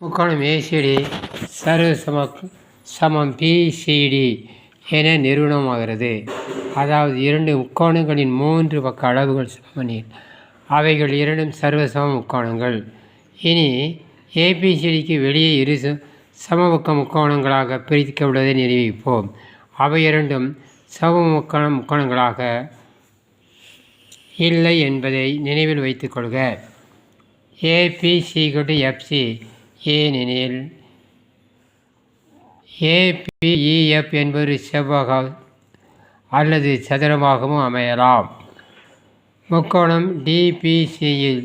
முக்கோணம் ஏசிடி சர்வ சம சமம் பிசிடி என நிறுவனமாகிறது. அதாவது இரண்டு முக்கோணங்களின் மூன்று பக்க அளவுகள் சமநீர் அவைகள் இரண்டும் சர்வசம முக்கோணங்கள். இனி ஏபிசிடிக்கு வெளியே இரு சமபக்க முக்கோணங்களாக பிரிக்கப்படுவதை நிரூபிப்போம். அவை இரண்டும் சம முக்கோண முக்கோணங்களாக இல்லை என்பதை நினைவில் வைத்துக்கொள்க ஏபிசி எஃப்சி ஏனெனில் ஏபிஇஎஃப் என்பது செவ்வக அல்லது சதுரமாகவும் அமையலாம். முக்கோணம் டிபிசியில்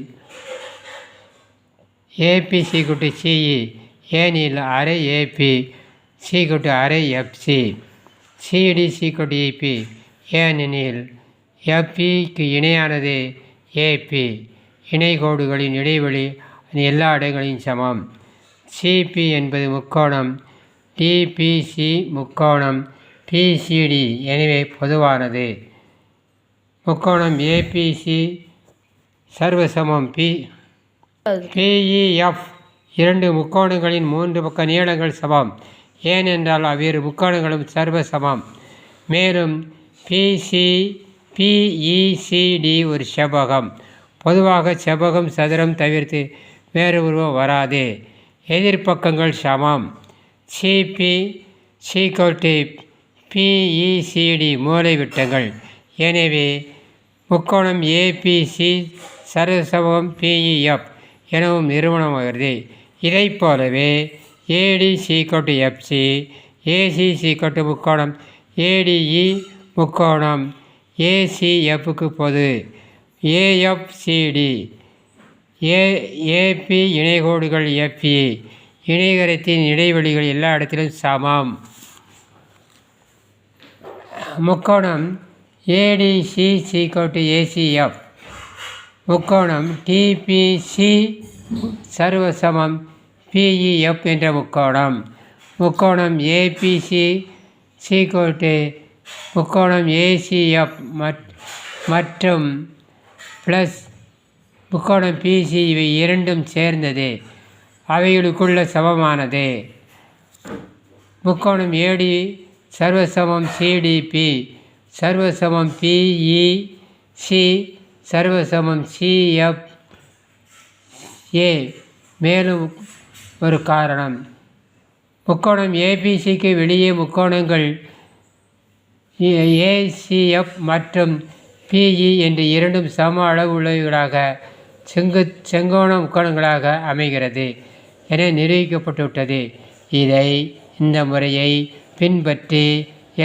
ஏபி குட்டு சிஇ ஏனில் அரை ஏபி சீக்குட்டு அரை எஃப்சி சிடி சீக்குட்டு இபி ஏனெனில் எஃப்பிக்கு இணையானது ஏபி இணைகோடுகளின் இடைவெளி எல்லா இடங்களின் சமம். சிபி என்பது முக்கோணம் டிபிசி முக்கோணம் பிசிடி எனவே பொதுவானது. முக்கோணம் ஏபிசி சர்வசமம் பி பிஇஎஃப் இரண்டு முக்கோணங்களின் மூன்று பக்க நீளங்கள் சமம். ஏனென்றால் அவ்விரு முக்கோணங்களும் சர்வசமம். மேலும் பிசி பிஇசிடி ஒரு செவ்வகம். பொதுவாக செவ்வகம் சதுரம் தவிர்த்து வேறு உருவம் வராது. எதிர்ப்பக்கங்கள் சமம். சிபி சீக்கோட்டி பிஇசிடி e, மூலைவிட்டங்கள் எனவே முக்கோணம் ஏபிசி சரசமம் பிஇஎஃப் எனவும் நிறுவனமாகிறது. இதை போலவே ஏடி சீக்கோட்டு எஃப்சி ஏசி சீக்கோட்டு முக்கோணம் ஏடிஇ e முக்கோணம் ஏசிஎஃப்க்கு பொது. ஏஎஃப்சிடி ஏ ஏபி இணைகோடுகள் எஃப்இ இணைகரத்தின் இடைவெளிகள் எல்லா இடத்திலும் சமம். முக்கோணம் ஏடிசி சீக்கோட்டு ஏசிஎஃப் முக்கோணம் டிபிசி சர்வசமம் பிஇஎஃப் என்ற முக்கோணம். முக்கோணம் ஏபிசி சீக்கோட்டு முக்கோணம் ஏசிஎஃப் மற்றும் ப்ளஸ் முக்கோணம் பிசி இவை இரண்டும் சேர்ந்தது. அவைகளுக்குள்ள சமமானது. முக்கோணம் ஏடி சர்வசமம் சிடிபி சர்வசமம் பிஇசி சர்வசமம் சிஎஃப் ஏ மேலும் ஒரு காரணம். முக்கோணம் ஏபிசிக்கு வெளியே முக்கோணங்கள் ஏசிஎஃப் மற்றும் பிஇ என்று இரண்டும் சம அளவு உள்ளவர்களாக செங்கு செங்கோண முக்கோணங்களாக அமைகிறது என நிரூபிக்கப்பட்டுவிட்டது. இதை இந்த முறையை பின்பற்றி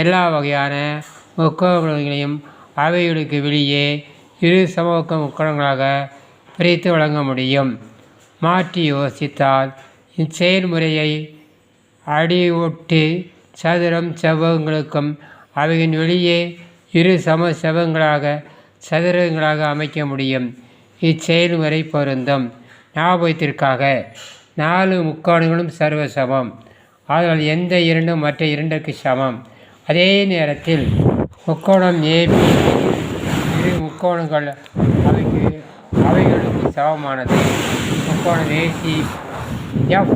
எல்லா வகையான முக்கோணங்களையும் அவைகளுக்கு வெளியே இரு சமபக்க முக்கோணங்களாக பிரித்து வழங்க முடியும். மாற்றி யோசித்தால் இச்செயல்முறையை அடிவொட்டு சதுரம் செவ்வகங்களுக்கும் அவையின் வெளியே இரு சம செவ்வகங்களாக சதுரங்களாக அமைக்க முடியும். இச்செயல்முறை பொருந்தும். ஞாபகத்திற்காக நாலு முக்கோணங்களும் சர்வ சமம் ஆதலால் எந்த இரண்டும் மற்ற இரண்டுக்கு சமம். அதே நேரத்தில் முக்கோணம் ஏபி இரு முக்கோணங்கள் அவைக்கு அவைகளுக்கு சமமானது. முக்கோணம் ஏசி எஃப்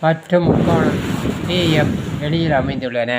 மற்றும் முக்கோணம் பிஎஃப் வெளியில் அமைந்துள்ளன.